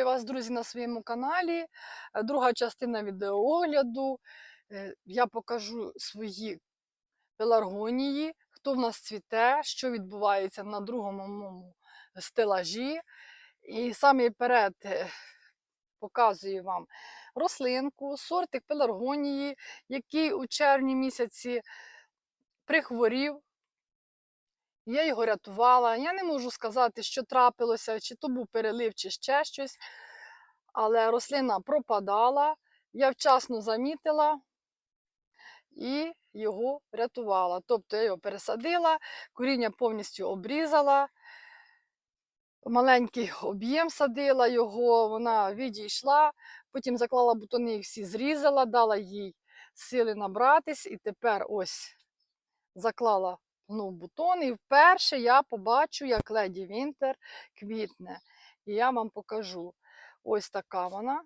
Вітаю вас, друзі, на своєму каналі. Е, Друга частина відеоогляду. Е, Я покажу свої пеларгонії, хто в нас цвіте, що відбувається на другому моєму стелажі. І саме перед е, показую вам рослинку, сортик пеларгонії, який у червні місяці прихворів. Я його рятувала. Я не можу сказати, що трапилося, чи то був перелив, чи ще щось. Але рослина пропадала, я вчасно замітила і його рятувала. Тобто я його пересадила, коріння повністю обрізала, маленький об'єм садила його, вона відійшла, потім заклала бутони, їх всі зрізала, дала їй сили набратись, і тепер ось заклала ну, бутон, і вперше я побачу, як леді Вінтер квітне. І я вам покажу. Ось така вона,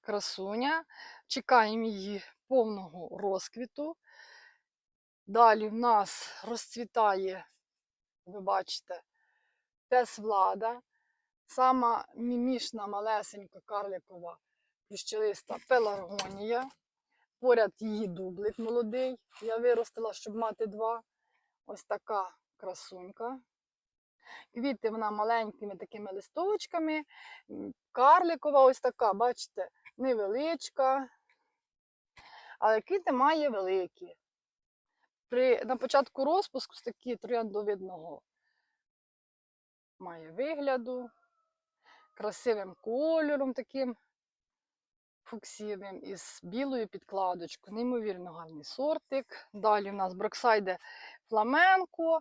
красуня. Чекаємо її повного розквіту. Далі в нас розцвітає, ви бачите, тес-влада, сама мімішна, малесенька карликова плющелиста пеларгонія. Поряд її дублик молодий. Я виростила, щоб мати два. Ось така красунька. Квіти вона маленькими такими листочками. м, Карликова ось така, бачите, невеличка. Але квіти має великі. При, на початку розпуску такі трояндовидного має вигляду, красивим кольором таким фуксівним із білою підкладочкою. Неймовірно гарний сортик. Далі в нас Броксайде Фламенко.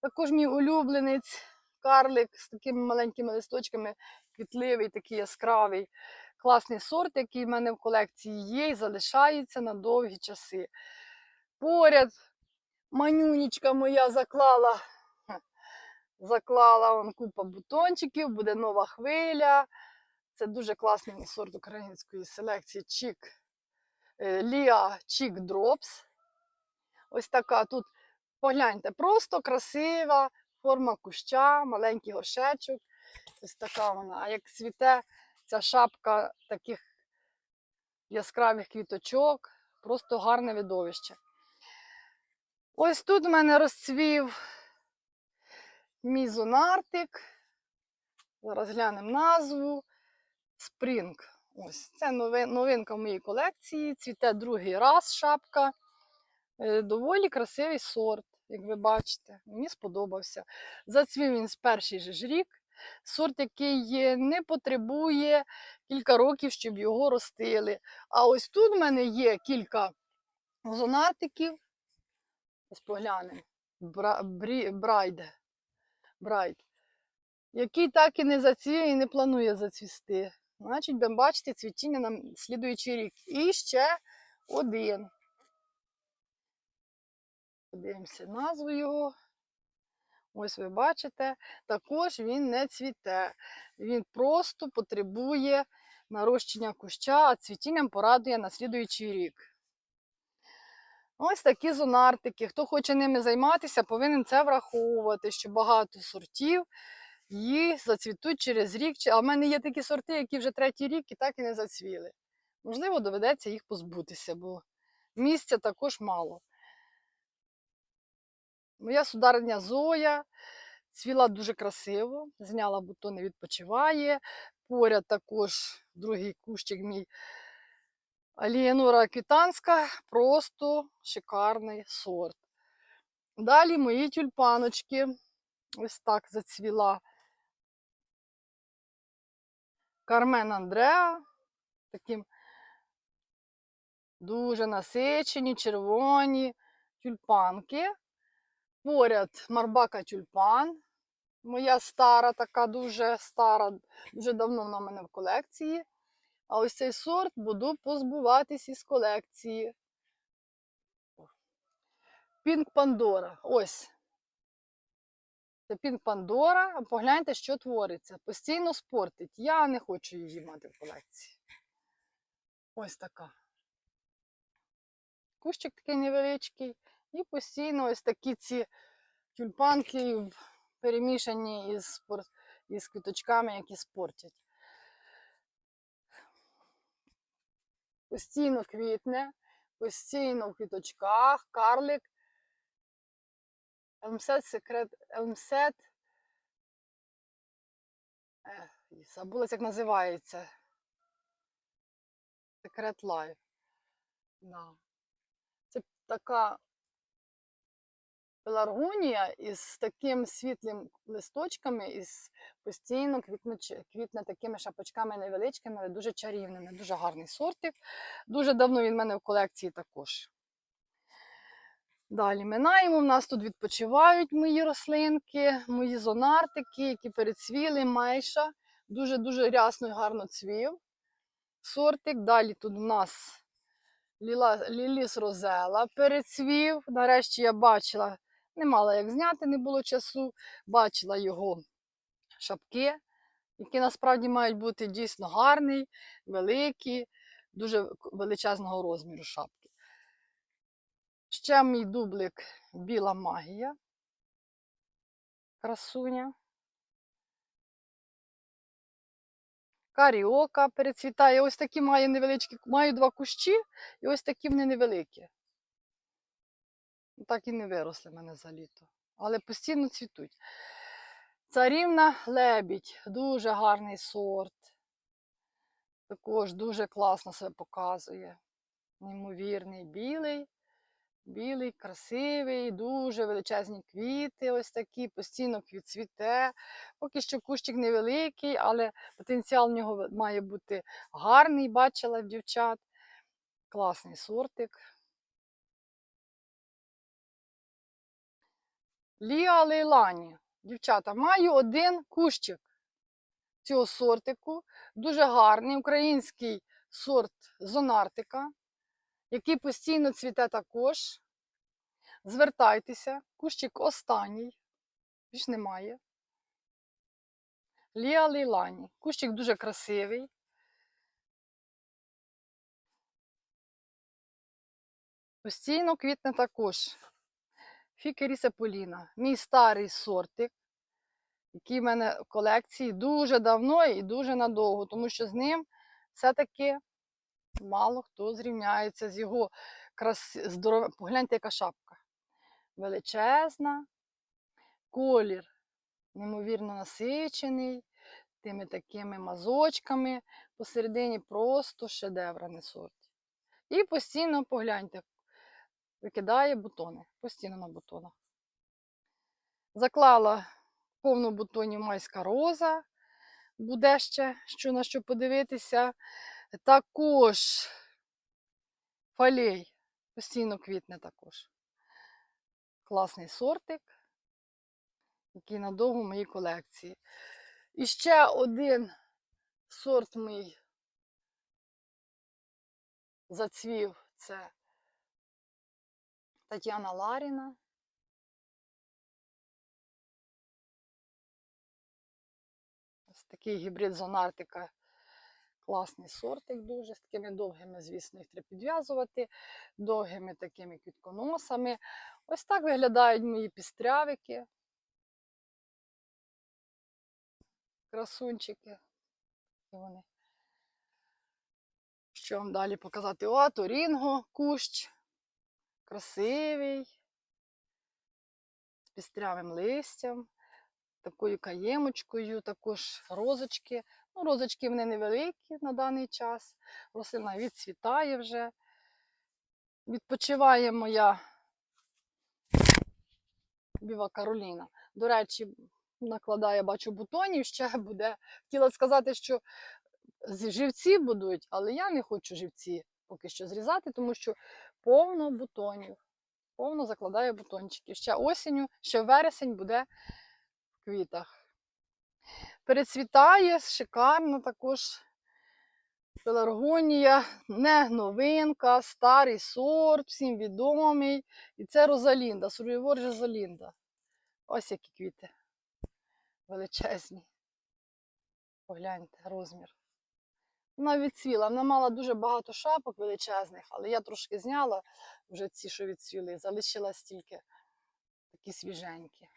Також мій улюбленець карлик з такими маленькими листочками, квітливий, такий яскравий. Класний сорт, який в мене в колекції є і залишається на довгі часи. Поряд манюнічка моя заклала. Заклала вон купа бутончиків, буде нова хвиля. Це дуже класний сорт української селекції Чік Ліа Чік Дропс. Ось така тут, погляньте, просто красива форма куща, маленький горшечок. Ось така вона. А як цвіте ця шапка таких яскравих квіточок, просто гарне видовище. Ось тут в мене розцвів мій зонартик. Зараз глянемо назву. Спрінг. Ось це новинка в моїй колекції. Цвіте другий раз шапка. Е, Доволі красивий сорт, як ви бачите. Мені сподобався. Зацвів він з перший же ж рік. Сорт, який не потребує кілька років, щоб його ростили. А ось тут в мене є кілька зонатиків. Ось поглянемо. Бра, брі, брайде. Брайд. Який так і не зацвів і не планує зацвісти. Значить, будемо бачити цвітіння на слідуючий рік. І ще один. Подивимося назву його. Ось ви бачите, також він не цвіте. Він просто потребує нарощення куща, а цвітінням порадує на слідуючий рік. Ось такі зонартики. Хто хоче ними займатися, повинен це враховувати, що багато сортів їх зацвітуть через рік. А в мене є такі сорти, які вже третій рік і так і не зацвіли. Можливо, доведеться їх позбутися, бо місця також мало. Моя сударня Зоя цвіла дуже красиво, зняла бутони, відпочиває. Поряд також другий кущик мій Алієнора Квітанська, просто шикарний сорт. Далі мої тюльпаночки. Ось так зацвіла Кармен Андреа. Таким дуже насичені, червоні тюльпанки. Поряд Марбака тюльпан. Моя стара, така дуже стара, дуже давно вона в мене в колекції. А ось цей сорт буду позбуватись із колекції. Пінк Пандора. Ось. Це Пінк Пандора. Погляньте, що твориться. Постійно спортить. Я не хочу її мати в колекції. Ось така. Кущик такий невеличкий. І постійно ось такі ці тюльпанки перемішані із, спор- із квіточками, які спортять. Постійно квітне, постійно в квіточках, карлик. Елмсет секрет, Елмсет. Ех, забулась, як називається. Секрет Лайф. Да. Це така пеларгонія із таким світлим листочками, із постійно квітне, квітне такими шапочками невеличкими, але дуже чарівними. Дуже гарний сортик. Дуже давно він в мене в колекції також. Далі минаємо. У нас тут відпочивають мої рослинки, мої зонартики, які перецвіли, майша. Дуже-дуже рясно і гарно цвів. Сортик. Далі тут у нас ліла, ліліс розела перецвів. Нарешті я бачила, не мала як зняти, не було часу. Бачила його шапки, які насправді мають бути дійсно гарні, великі, дуже величезного розміру шапки. Ще мій дублик біла магія. Красуня. Каріока перецвітає. Ось такі має невеличкі, маю два кущі, і ось такі вони невеликі. Так і не виросли в мене за літо. Але постійно цвітуть. Царівна лебідь, дуже гарний сорт. Також дуже класно себе показує. Неймовірний білий. Білий, красивий, дуже величезні квіти, ось такі, постійно квіт цвіте. Поки що кущик невеликий, але потенціал в нього має бути гарний, бачила в дівчат. Класний сортик. Ліа Лейлані. Дівчата, маю один кущик цього сортику. Дуже гарний український сорт зонартика який постійно цвіте також. Звертайтеся, кущик останній, більш немає. Ліа Лейлані. Кущик дуже красивий. Постійно квітне також. Фікеріса Поліна. Мій старий сортик, який в мене в колекції дуже давно і дуже надовго, тому що з ним все-таки мало хто зрівняється з його краси... здоров'ям. Погляньте, яка шапка. Величезна, колір, неймовірно насичений, тими такими мазочками. Посередині просто шедевра на сорті. І постійно погляньте, викидає бутони, постійно на бутонах. Заклала повну бутонів майська роза, буде ще що на що подивитися. Також фалей постійно квітне також. Класний сортик, який надовго в моїй колекції. І ще один сорт мій зацвів це Тетяна Ларіна. Ось такий гібрид зонартика Класний сортик дуже, з такими довгими, звісно, їх треба підв'язувати, довгими такими квітконосами. Ось так виглядають мої пістрявики. Красунчики. Вони. Що вам далі показати? О, Торінго, кущ. Красивий, з пістрявим листям, такою каємочкою, також розочки. Ну, Розочки вони невеликі на даний час. Рослина відцвітає вже. Відпочиває моя біва Кароліна. До речі, накладає, бачу, бутонів, ще буде. Хотіла сказати, що живці будуть, але я не хочу живці поки що зрізати, тому що повно бутонів. Повно закладає бутончики. Ще осінню, ще вересень буде в квітах. Перецвітає шикарно також пеларгонія, не новинка, старий сорт, всім відомий. І це Розалінда, сур'євор Розалінда. Ось які квіти. Величезні. Погляньте, розмір. Вона відцвіла. Вона мала дуже багато шапок величезних, але я трошки зняла вже ці, що відцвіли, залишилась тільки такі свіженькі.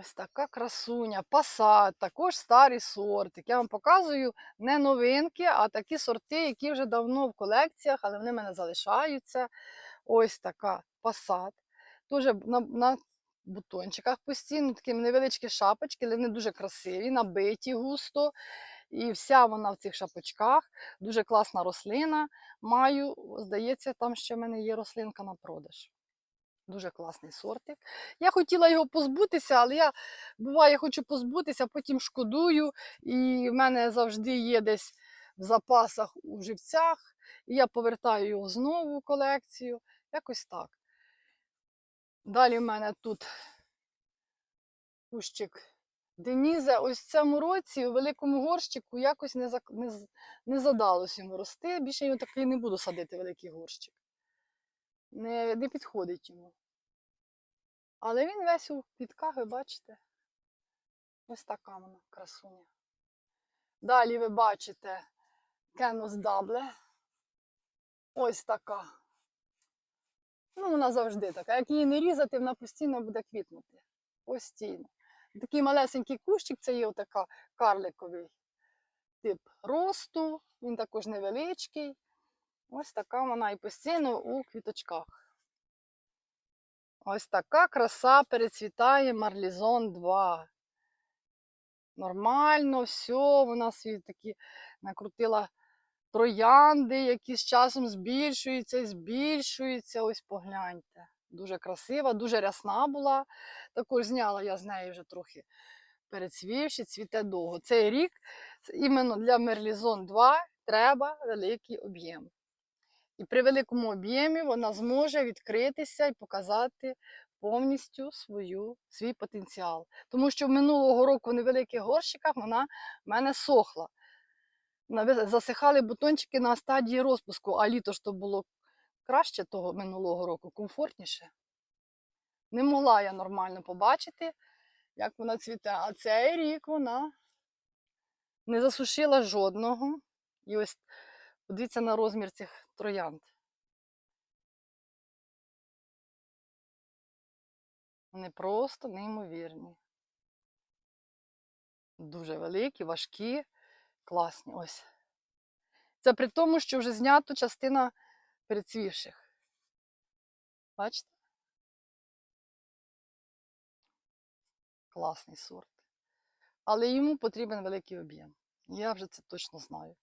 Ось така красуня, пасат, також старий сортик. Я вам показую не новинки, а такі сорти, які вже давно в колекціях, але вони в мене залишаються. Ось така пасат. Дуже на, на бутончиках постійно, такі невеличкі шапочки, але вони дуже красиві, набиті густо. І вся вона в цих шапочках. Дуже класна рослина. Маю, здається, там ще в мене є рослинка на продаж. Дуже класний сортик. Я хотіла його позбутися, але я буває, хочу позбутися, потім шкодую. І в мене завжди є десь в запасах у живцях. І я повертаю його знову в колекцію. Якось так. Далі в мене тут кущик Деніза. Ось в цьому році у великому горщику якось не, не, не задалось йому рости. Більше я такий не буду садити великий горщик. Не, не підходить йому. Але він весь у квітках, ви бачите. Ось така вона красуня. Далі ви бачите Кенус Дабле. Ось така. Ну, вона завжди така. Як її не різати, вона постійно буде квітнути. Постійно. Такий малесенький кущик, це є отака карликовий тип росту. Він також невеличкий. Ось така вона і постійно у квіточках. Ось така краса перецвітає Марлізон 2. Нормально, все, вона свої такі накрутила троянди, які з часом збільшуються і збільшуються. Ось погляньте. Дуже красива, дуже рясна була. Також зняла я з неї вже трохи перецвівши, цвіте довго. Цей рік іменно для Мерлізон 2 треба великий об'єм. І при великому об'ємі вона зможе відкритися і показати повністю свою, свій потенціал. Тому що минулого року в невеликих горщиках вона в мене сохла. Засихали бутончики на стадії розпуску, а літо ж то було краще того минулого року, комфортніше. Не могла я нормально побачити, як вона цвіте. А цей рік вона не засушила жодного. І ось подивіться на розмір цих троянд. Вони просто неймовірні. Дуже великі, важкі, класні. Ось. Це при тому, що вже знято частина перецвівших. Бачите? Класний сорт. Але йому потрібен великий об'єм. Я вже це точно знаю.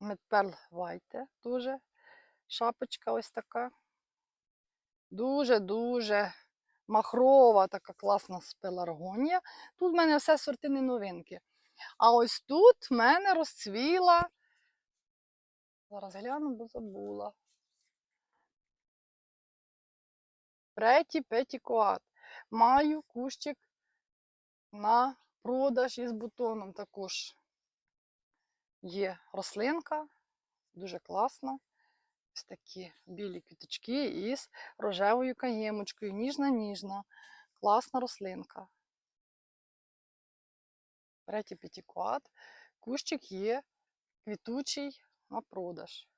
Медперл Вайте дуже. Шапочка ось така. Дуже-дуже махрова, така класна спеларгонія. Тут в мене все сорти не новинки. А ось тут в мене розцвіла. Зараз гляну, бо забула. Преті петікоат. Маю кущик на продаж із бутоном також. Є рослинка, дуже класна. Ось такі білі квіточки із рожевою каємочкою. Ніжна-ніжна. Класна рослинка. Преті петікуат. Кущик є квітучий на продаж.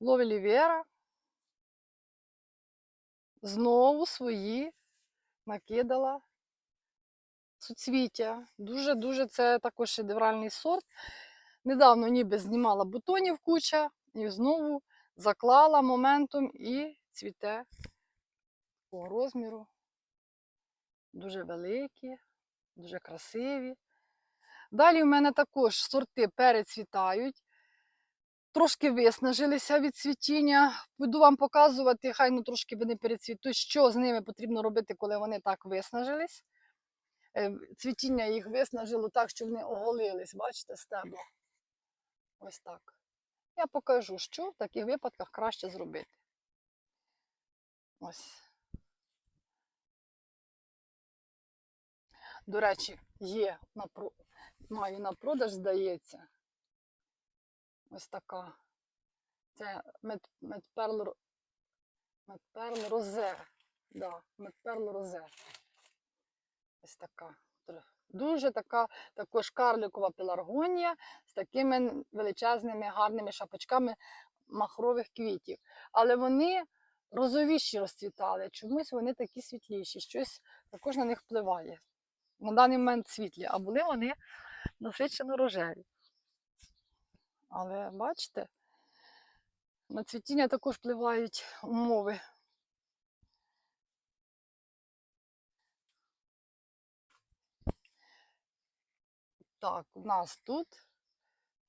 Ловелі Вера знову свої накидала суцвіття. Дуже-дуже це також шедевральний сорт. Недавно ніби знімала бутонів куча і знову заклала моментом і цвіте такого розміру. Дуже великі, дуже красиві. Далі в мене також сорти перецвітають. Трошки виснажилися від цвітіння. Буду вам показувати, хай ну трошки вони перецвітуть, що з ними потрібно робити, коли вони так виснажились. Е, Цвітіння їх виснажило так, що вони оголились, бачите, стебло. Ось так. Я покажу, що в таких випадках краще зробити. Ось. До речі, є на маю на продаж, здається. Ось така. Це мед... медперл... ро- медперл розе. Да, медперл розе. Ось така. Дуже така також карликова пеларгонія з такими величезними гарними шапочками махрових квітів. Але вони розовіші розцвітали. Чомусь вони такі світліші. Щось також на них впливає. На даний момент світлі, а були вони насичено рожеві. Але бачите, на цвітіння також впливають умови. Так, у нас тут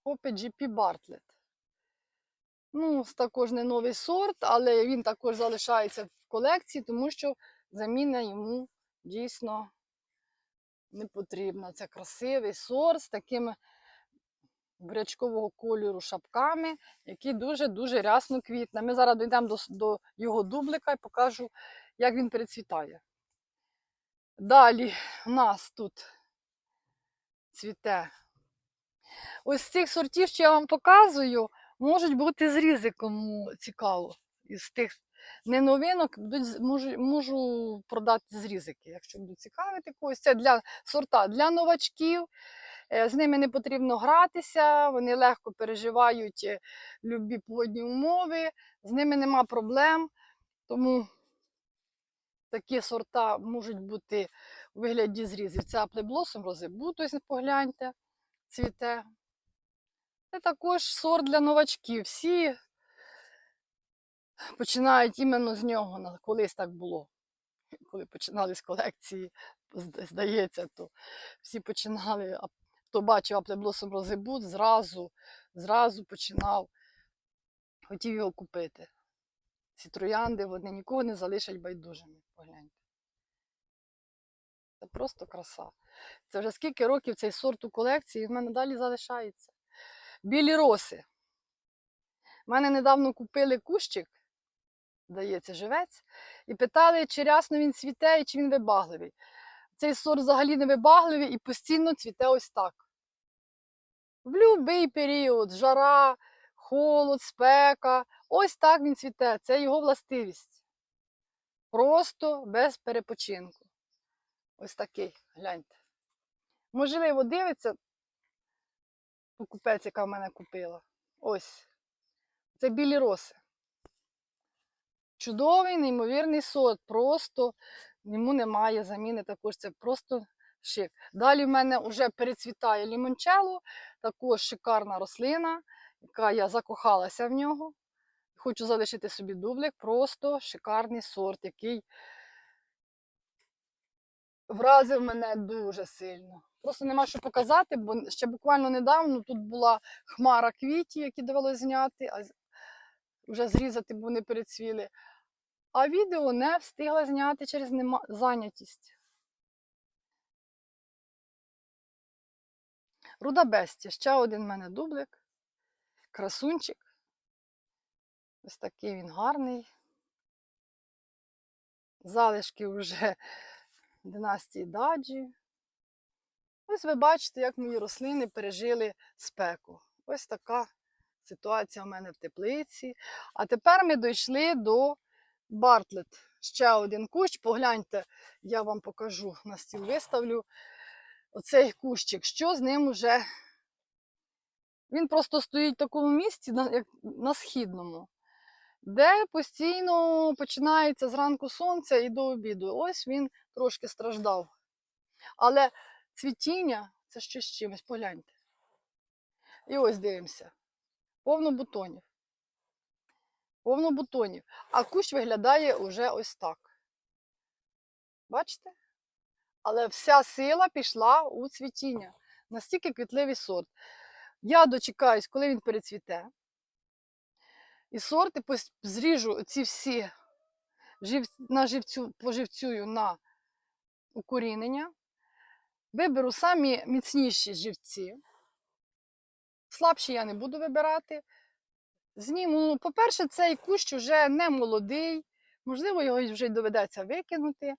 Hopper GP Bartlett. Ну, також не новий сорт, але він також залишається в колекції, тому що заміна йому дійсно не потрібна. Це красивий сорт з такими бурячкового кольору шапками, який дуже-дуже рясно квітне. Ми зараз дійдемо до, до його дублика і покажу, як він перецвітає. Далі у нас тут цвіте. Ось з цих сортів, що я вам показую, можуть бути зрізи, кому цікаво. Із тих не новинок можу, можу продати зрізики, якщо будуть цікавити когось. Це для сорта для новачків. Е, З ними не потрібно гратися, вони легко переживають е, любі погодні умови, з ними нема проблем. Тому такі сорта можуть бути у вигляді зрізів. Це Blossom Rosebud, ось погляньте, цвіте. Це також сорт для новачків. Всі починають іменно з нього. Колись так було. Коли починали з колекції, здається, то всі починали, хто бачив Blossom Rosebud, зразу, зразу починав, хотів його купити. Ці троянди вони нікого не залишать байдужими. Погляньте. Це просто краса. Це вже скільки років цей сорт у колекції, і в мене далі залишається. Білі роси. У мене недавно купили кущик, здається, живець, і питали, чи рясно він цвіте і чи він вибагливий. Цей сорт взагалі не вибагливий і постійно цвіте ось так. В будь-який період, жара, холод, спека. Ось так він цвіте. Це його властивість. Просто без перепочинку. Ось такий, гляньте. Можливо, дивиться покупець, яка в мене купила. Ось. Це білі роси. Чудовий, неймовірний сорт. Просто йому немає заміни також. Це просто шик. Далі в мене вже перецвітає лімончело, також шикарна рослина, яка я закохалася в нього. Хочу залишити собі дублик. Просто шикарний сорт, який вразив мене дуже сильно. Просто нема що показати, бо ще буквально недавно тут була хмара квітів, які довелося зняти, а вже зрізати, бо вони перецвіли. А відео не встигла зняти через нема... зайнятість. Руда Бесті, ще один в мене дублик. Красунчик. Ось такий він гарний. Залишки вже династії Даджі. Ось ви бачите, як мої рослини пережили спеку. Ось така ситуація у мене в теплиці. А тепер ми дійшли до Бартлет. Ще один кущ. Погляньте, я вам покажу на стіл виставлю. Оцей кущик, що з ним вже. Він просто стоїть в такому місці, як на східному, де постійно починається зранку сонця і до обіду. Ось він трошки страждав. Але цвітіння це щось чимось, погляньте. І ось дивимося. Повно бутонів. Повно бутонів. А кущ виглядає уже ось так. Бачите? Але вся сила пішла у цвітіння. Настільки квітливий сорт. Я дочекаюсь, коли він перецвіте. І сорти зріжу ці всі на живцю, поживцюю на укорінення. Виберу самі міцніші живці. Слабші я не буду вибирати. Зніму, по-перше, цей кущ вже не молодий, можливо, його вже й доведеться викинути,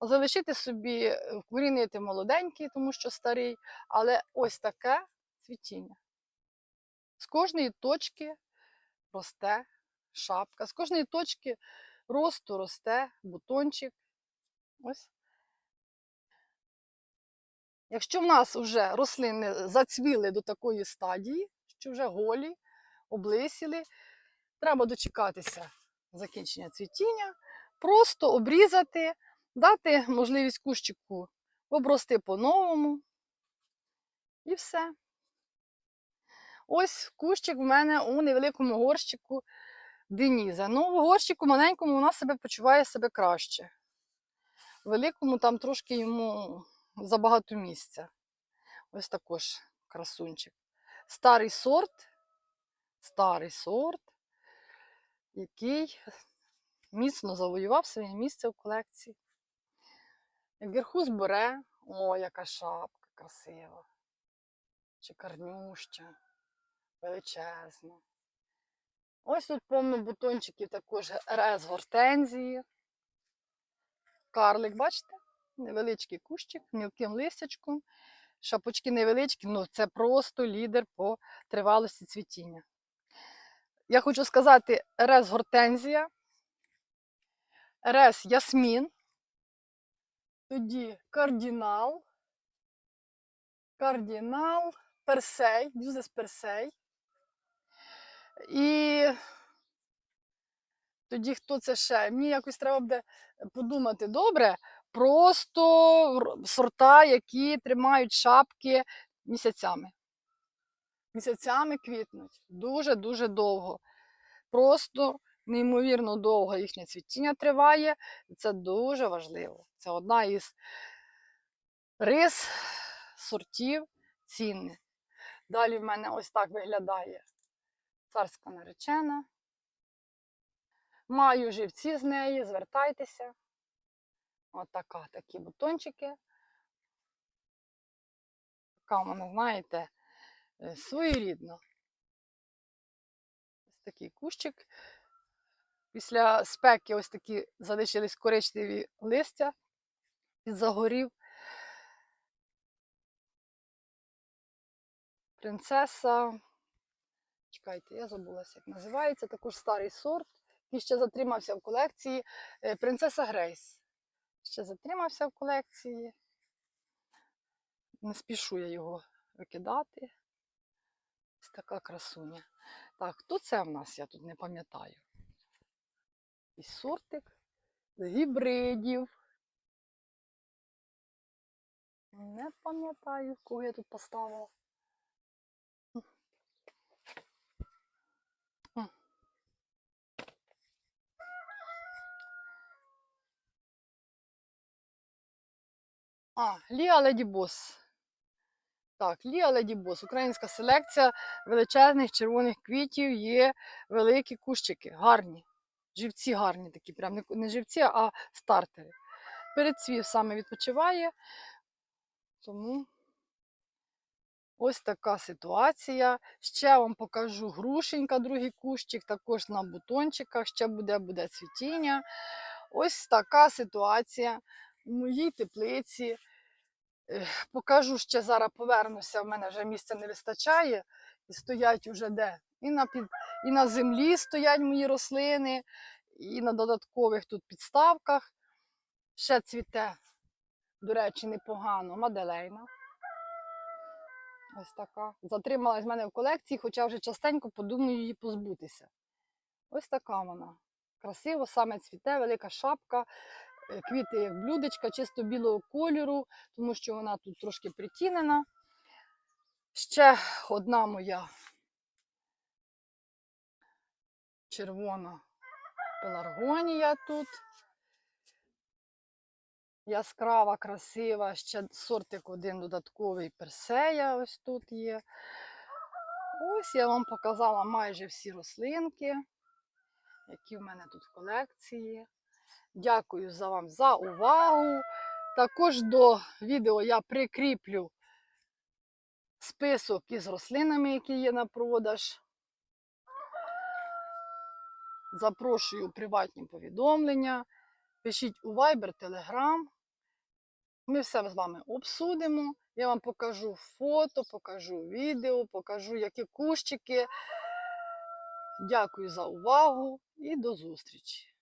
залишити собі, вкорінити молоденький, тому що старий, але ось таке цвітіння. З кожної точки росте шапка, з кожної точки росту росте бутончик. Ось. Якщо в нас вже рослини зацвіли до такої стадії, що вже голі, облисіли, треба дочекатися закінчення цвітіння, просто обрізати, дати можливість кущику обрости по-новому. І все. Ось кущик в мене у невеликому горщику Деніза. Ну, в горщику маленькому вона себе почуває себе краще. В великому там трошки йому забагато місця. Ось також красунчик. Старий сорт, старий сорт, який міцно завоював своє місце в колекції. Як герхус бере, о, яка шапка красива, чекарнюща, величезна. Ось тут повно бутончиків також рез гортензії. Карлик, бачите? Невеличкий кущик, мілким листячком. Шапочки невеличкі, ну це просто лідер по тривалості цвітіння. Я хочу сказати рез гортензія, рез ясмін, тоді кардінал, кардінал, персей, дюзес персей. І тоді хто це ще? Мені якось треба буде подумати добре. Просто сорта, які тримають шапки місяцями. Місяцями квітнуть. Дуже-дуже довго. Просто неймовірно довго їхнє цвітіння триває. І це дуже важливо. Це одна із рис сортів цінних. Далі в мене ось так виглядає царська наречена. Маю живці з неї, звертайтеся. От така, такі бутончики. Така вона, знаєте, е, своєрідна. Ось такий кущик. Після спеки ось такі залишились коричневі листя під загорів. Принцеса. Чекайте, я забулася, як називається. Також старий сорт, який ще затримався в колекції. Е, Принцеса Грейс. Ще затримався в колекції. Не спішу я його викидати. Ось така красуня. Так, хто це в нас? Я тут не пам'ятаю. І сортик з гібридів. Не пам'ятаю, кого я тут поставила. А, Ліа Леді Бос. Так, Ліа Леді Бос. Українська селекція величезних червоних квітів є великі кущики, гарні. Живці гарні такі, прям не, живці, а стартери. Передцвів саме відпочиває. Тому ось така ситуація. Ще вам покажу грушенька, другий кущик, також на бутончиках, ще буде, буде цвітіння. Ось така ситуація в моїй теплиці. Покажу ще зараз повернуся, в мене вже місця не вистачає. І стоять уже де. І на, під, і на землі стоять мої рослини, і на додаткових тут підставках. Ще цвіте, до речі, непогано. Маделейна. Ось така. Затрималась в мене в колекції, хоча вже частенько подумаю її позбутися. Ось така вона. Красиво, саме цвіте, велика шапка, квіти як блюдечка, чисто білого кольору, тому що вона тут трошки притінена. Ще одна моя червона пеларгонія тут. Яскрава, красива, ще сортик один додатковий персея ось тут є. Ось я вам показала майже всі рослинки, які в мене тут в колекції. Дякую за вам за увагу. Також до відео я прикріплю список із рослинами, які є на продаж. Запрошую приватні повідомлення. Пишіть у Viber, Telegram. Ми все з вами обсудимо. Я вам покажу фото, покажу відео, покажу, які кущики. Дякую за увагу і до зустрічі!